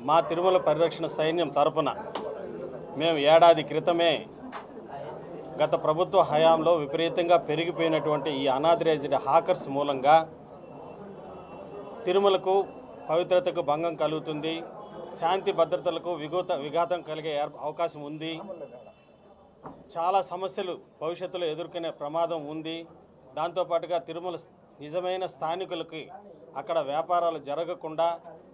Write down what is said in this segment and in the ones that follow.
మా తిరుమల పరిరక్షణ సైన్యం తరపున మేము ఏడాది క్రితమే గత ప్రభుత్వ హయాంలో విపరీతంగా పెరిగిపోయినటువంటి ఈ అనాథరైజ్డ్ హాకర్స్ మూలంగా తిరుమలకు పవిత్రతకు భంగం కలుగుతుంది శాంతి భద్రతలకు విఘూత విఘాతం కలిగే ఏర్ప- అవకాశం ఉంది. చాలా సమస్యలు భవిష్యత్తులో ఎదుర్కొనే ప్రమాదం ఉంది. దాంతోపాటుగా తిరుమల నిజమైన స్థానికులకి అక్కడ వ్యాపారాలు జరగకుండా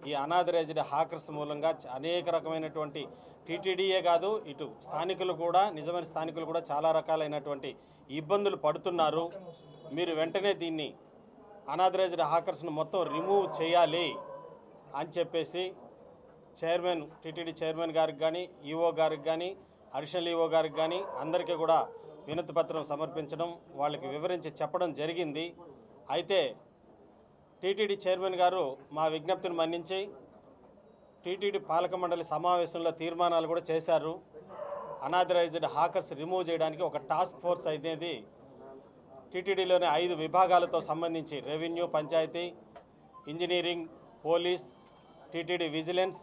ఈ అనాథరేజ్డ్ హాకర్స్ మూలంగా అనేక రకమైనటువంటి టీటీడీయే కాదు ఇటు స్థానికులు కూడా నిజమైన స్థానికులు కూడా చాలా రకాలైనటువంటి ఇబ్బందులు పడుతున్నారు. మీరు వెంటనే దీన్ని అనాథరేజ్డ్ హాకర్స్ను మొత్తం రిమూవ్ చేయాలి అని చెప్పేసి చైర్మన్ టీటీడీ చైర్మన్ గారికి కానీ ఈఓ గారికి కానీ అడిషనల్ ఈఓ గారికి కానీ అందరికీ కూడా వినతి పత్రం సమర్పించడం వాళ్ళకి వివరించి చెప్పడం జరిగింది. అయితే టీటీడీ చైర్మన్ గారు మా విజ్ఞప్తిని మన్నించి టీటీడీ పాలక మండలి సమావేశంలో తీర్మానాలు కూడా చేశారు. అనాథరైజ్డ్ హాకర్స్ రిమూవ్ చేయడానికి ఒక టాస్క్ ఫోర్స్ అనేది టీటీడీలోని ఐదు విభాగాలతో సంబంధించి revenue panchayati engineering police TTD vigilance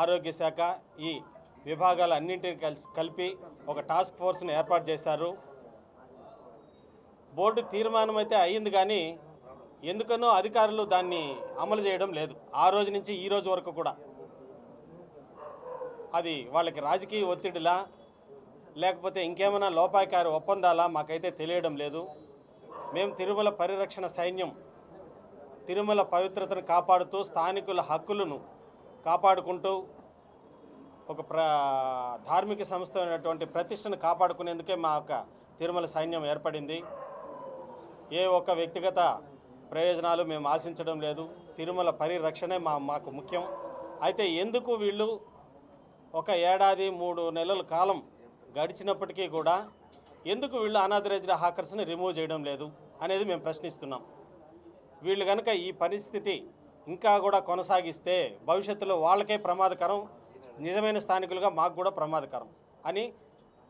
ఆరోగ్య శాఖ ఈ విభాగాలన్నింటిని కలిసి కలిపి ఒక టాస్క్ ఫోర్స్ను ఏర్పాటు చేశారు. బోర్డు తీర్మానం అయితే అయ్యింది కానీ ఎందుకనో అధికారులు దాన్ని అమలు చేయడం లేదు. ఆ రోజు నుంచి ఈ రోజు వరకు కూడా. అది వాళ్ళకి రాజకీయ ఒత్తిడిలా లేకపోతే ఇంకేమైనా లోపాయకారి ఒప్పందాలా మాకైతే తెలియడం లేదు. మేము తిరుమల పరిరక్షణ సైన్యం తిరుమల పవిత్రతను కాపాడుతూ స్థానికుల హక్కులను కాపాడుకుంటూ ఒక ప్ర ధార్మిక సంస్థ అయినటువంటి ప్రతిష్టను కాపాడుకునేందుకే మా యొక్క తిరుమల సైన్యం ఏర్పడింది. ఏ ఒక్క వ్యక్తిగత ప్రయోజనాలు మేము ఆశించడం లేదు. తిరుమల పరిరక్షణే మా మాకు ముఖ్యం. అయితే ఎందుకు వీళ్ళు ఒక ఏడాది మూడు నెలల కాలం గడిచినప్పటికీ కూడా ఎందుకు వీళ్ళు అనాథరైజ్డ్ హాకర్స్ని రిమూవ్ చేయడం లేదు అనేది మేము ప్రశ్నిస్తున్నాం. వీళ్ళు కనుక ఈ పరిస్థితి ఇంకా కూడా కొనసాగిస్తే భవిష్యత్తులో వాళ్ళకే ప్రమాదకరం నిజమైన స్థానికులుగా మాకు కూడా ప్రమాదకరం అని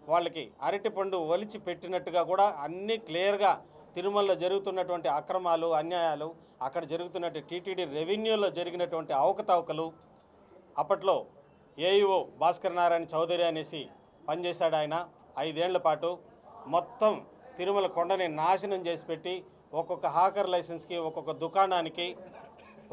వాళ్ళకి అరటిపండు ఒలిచి పెట్టినట్టుగా కూడా అన్నీ క్లియర్గా తిరుమలలో జరుగుతున్నటువంటి అక్రమాలు అన్యాయాలు అక్కడ జరుగుతున్నట్టు టీటీడీ రెవెన్యూలో జరిగినటువంటి అవకతవకలు అప్పట్లో ఏఈఓ భాస్కర్ నారాయణ చౌదరి అనేసి పనిచేశాడు ఆయన. ఐదేళ్ళ పాటు మొత్తం తిరుమల కొండని నాశనం చేసి పెట్టి ఒక్కొక్క హాకర్ లైసెన్స్కి ఒక్కొక్క దుకాణానికి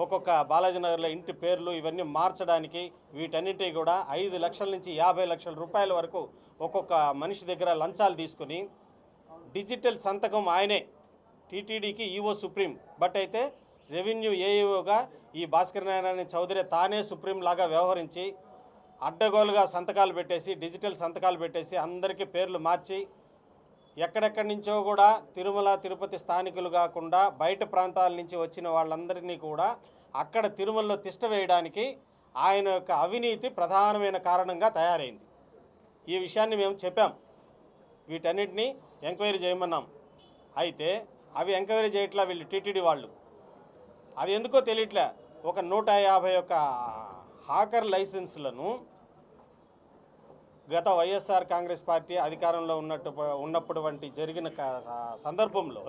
ఒక్కొక్క బాలాజీనగర్లో ఇంటి పేర్లు ఇవన్నీ మార్చడానికి వీటన్నిటి కూడా ఐదు లక్షల నుంచి యాభై లక్షల రూపాయల వరకు ఒక్కొక్క మనిషి దగ్గర లంచాలు తీసుకుని డిజిటల్ సంతకం ఆయనే టీటీడీకి ఈఓ సుప్రీం. బట్ అయితే రెవెన్యూ ఏఈఓగా ఈ భాస్కర్ నారాయణ చౌదరి తానే సుప్రీం లాగా వ్యవహరించి అడ్డగోలుగా సంతకాలు పెట్టేసి డిజిటల్ సంతకాలు పెట్టేసి అందరికీ పేర్లు మార్చి ఎక్కడెక్కడి నుంచో కూడా తిరుమల తిరుపతి స్థానికులు కాకుండా బయట ప్రాంతాల నుంచి వచ్చిన వాళ్ళందరినీ కూడా అక్కడ తిరుమలలో తిష్ట వేయడానికి ఆయన యొక్క అవినీతి ప్రధానమైన కారణంగా తయారైంది. ఈ విషయాన్ని మేము చెప్పాం. వీటన్నిటిని ఎంక్వైరీ చేయమన్నాం. అయితే అవి ఎంక్వైరీ చేయట్లా వీళ్ళు టీటీడీ వాళ్ళు. అది ఎందుకో తెలియట్లే. ఒక నూట యాభై ఒక్క హాకర్ లైసెన్సులను గత వైఎస్ఆర్ కాంగ్రెస్ పార్టీ అధికారంలో ఉన్నట్టు ఉన్నప్పుడు వంటి జరిగిన సందర్భంలో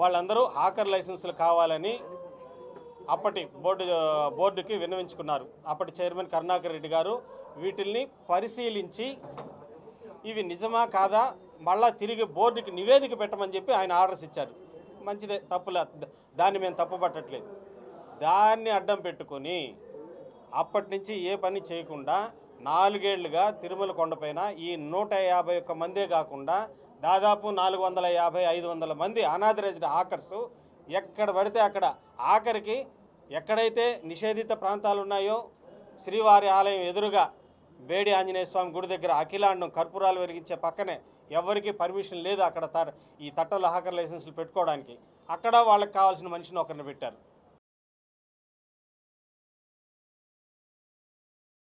వాళ్ళందరూ హాకర్ లైసెన్సులు కావాలని అప్పటి బోర్డు బోర్డుకి విన్నవించుకున్నారు. అప్పటి చైర్మన్ కరుణాకర్ రెడ్డి గారు వీటిల్ని పరిశీలించి ఇవి నిజమా కాదా? మళ్ళా తిరిగి బోర్డుకి నివేదిక పెట్టమని చెప్పి ఆయన ఆర్డర్స్ ఇచ్చారు. మంచిదే తప్పులే దాన్ని మేము తప్పు పట్టట్లేదు దాన్ని అడ్డం పెట్టుకొని అప్పటి నుంచి ఏ పని చేయకుండా నాలుగేళ్ళుగా తిరుమల కొండపైన ఈ నూట యాభై ఒక్క మందే కాకుండా దాదాపు నాలుగు వందల యాభై ఐదు వందల మంది అనాథరైజ్డ్ హాకర్స్ ఎక్కడ పడితే అక్కడ ఆఖరికి ఎక్కడైతే నిషేధిత ప్రాంతాలు ఉన్నాయో శ్రీవారి ఆలయం ఎదురుగా బేడి ఆంజనేయ స్వామి గుడి దగ్గర అఖిలాండం కర్పూరాలు వెలిగించే పక్కనే ఎవరికి పర్మిషన్ లేదు అక్కడ ఈ తట్టల హాకర్ లైసెన్సులు పెట్టుకోవడానికి. అక్కడ వాళ్ళకి కావాల్సిన మనిషిని ఒకరిని పెట్టారు.